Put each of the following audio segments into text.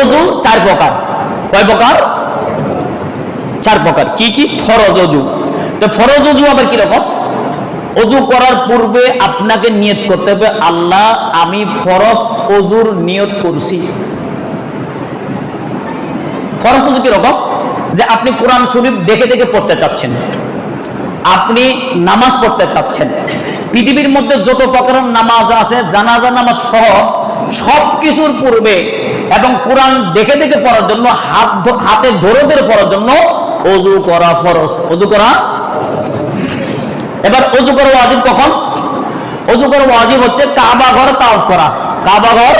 অজু চার প্রকার। কয় প্রকার? চার প্রকার। কি কি? ফরজ অজু। তো ফরজ অজু আবার কীরকম অজু করার পূর্বে আপনাকে নিয়ত করতে হবে, আল্লাহ, আমি ফরজ অজুর নিয়ত করছি। ফরজ অজু কীরকম যে আপনি কোরআন শরীফ দেখে দেখে পড়তে চাচ্ছেন। আপনি নামাজ পড়তে চাচ্ছেন। পৃথিবীর মধ্যে যত প্রকারের নামাজ আছে, জানাজা নামাজ সহ সব কিছুর পূর্বে এবং কোরআন দেখে দেখে পড়ার জন্য, হাত হাতে ধরে ধরে পড়ার জন্য অজু করা ফরজ। অজু করা? এবার অজু করা ওয়াজিব কখন? অজু করা ওয়াজিব হচ্ছে কাবা ঘর করা। কাবা ঘর?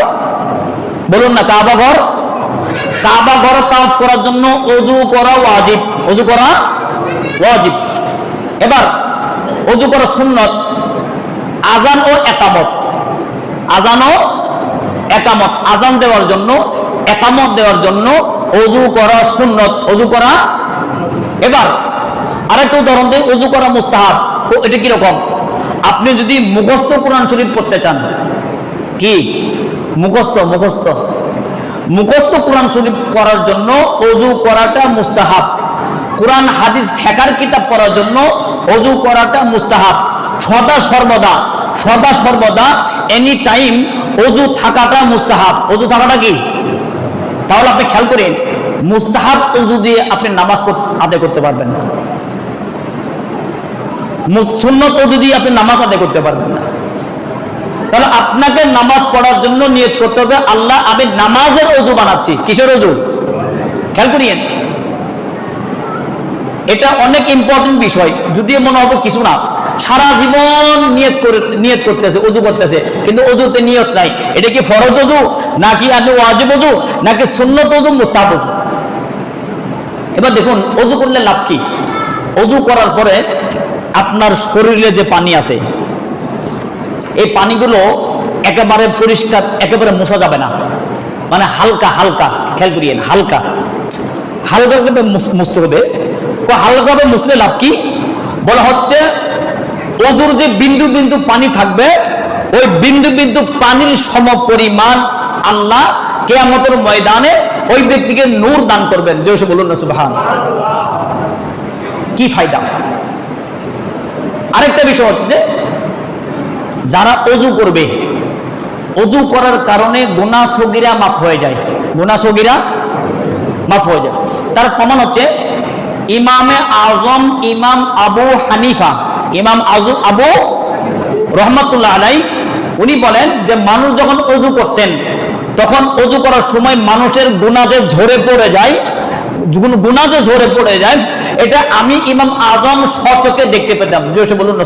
বলুন না, কাবা ঘর? কাবা ঘর করার জন্য অজু করা ওয়াজিব। অজু করা ওয়াজিব। এবার অজু করা সুন্নত। আজান ও একামত। আজান ও একামত, আজান দেওয়ার জন্য, একামত দেওয়ার জন্য অজু করা সুন্নত। অজু করা? এবার আরেকটা উদাহরণ দিই, অজু করা মুস্তাহাব। এটা কীরকম আপনি যদি মুখস্থ কোরআন শরীফ পড়তে চান, কি? মুখস্থ মুখস্থ। মুখস্থ কোরআন শরীফ পড়ার জন্য অজু করাটা মুস্তাহাব। কোরআন, হাদিস, ফেকার কিতাব পড়ার জন্য অজু করাটা মুস্তাহাব। সদা সর্বদা সদা সর্বদা এনি টাইম অজু থাকাটা মুস্তাহাব। অজু থাকাটা কি? তাহলে আপনি খেয়াল করেন, মুস্তাহাব অজু দিয়ে আপনি নামাজ আদায় করতে পারবেন না। সুন্নত অজু দিয়ে আপনি নামাজ আদায় করতে পারবেন না। তাহলে আপনাকে নামাজ পড়ার জন্য নিয়ত করতে হবে, আল্লাহ, আমি নামাজের অজু বানাচ্ছি। কিসের অজু? খেয়াল করিয়েন। এটা অনেক ইম্পর্টেন্ট বিষয়, যদিও মনে হবে কিছু না। সারা জীবন নিয়ত করে, নিয়ত করতেছে, অজু করতেছে। কিন্তু অজুতে নিয়ত নাই। এটা কি ফরজ অজু? নাকি আপনি ওয়াজিব অজু? নাকি সুন্নত অজু? মুস্তাব অজু? এবার দেখুন, অজু করলে লাভ কি? অজু করার পরে আপনার শরীরে যে পানি আছে, এই পানিগুলো একেবারে পরিষ্কার, একেবারে মোছা যাবে না। মানে হালকা হালকা, খেয়াল করিয়েন, হালকা। হালকা করে মুছ- মুছতে হবে। হালকাভাবে মুছলে লাভ কি? বলা হচ্ছে অজুর যে বিন্দু বিন্দু পানি থাকবে, ওই বিন্দু বিন্দু পানির সম পরিমাণ আল্লাহ কেয়ামতের ময়দানে ওই ব্যক্তিকে নূর দান করবেন। যে সে বলুন না কি ফায়দা? আরেকটা বিষয় হচ্ছে যে, যারা অজু করবে, অজু করার কারণে গুনা সগিরা মাফ হয়ে যায়। গুনা সগিরা মাফ হয়ে যায়। তার প্রমাণ হচ্ছে, ইমামে আজম, ইমাম আবু হানিফা ইমাম আজু আবু রহমতুল্লাহ আলাই উনি বলেন যে মানুষ যখন অজু করতেন, তখন অজু করার সময় মানুষের গুণা যে ঝরে পড়ে যায় গুণা যে ঝরে পড়ে যায়, এটা আমি ইমাম আজম সচকে দেখতে পেতাম। যে বলুন না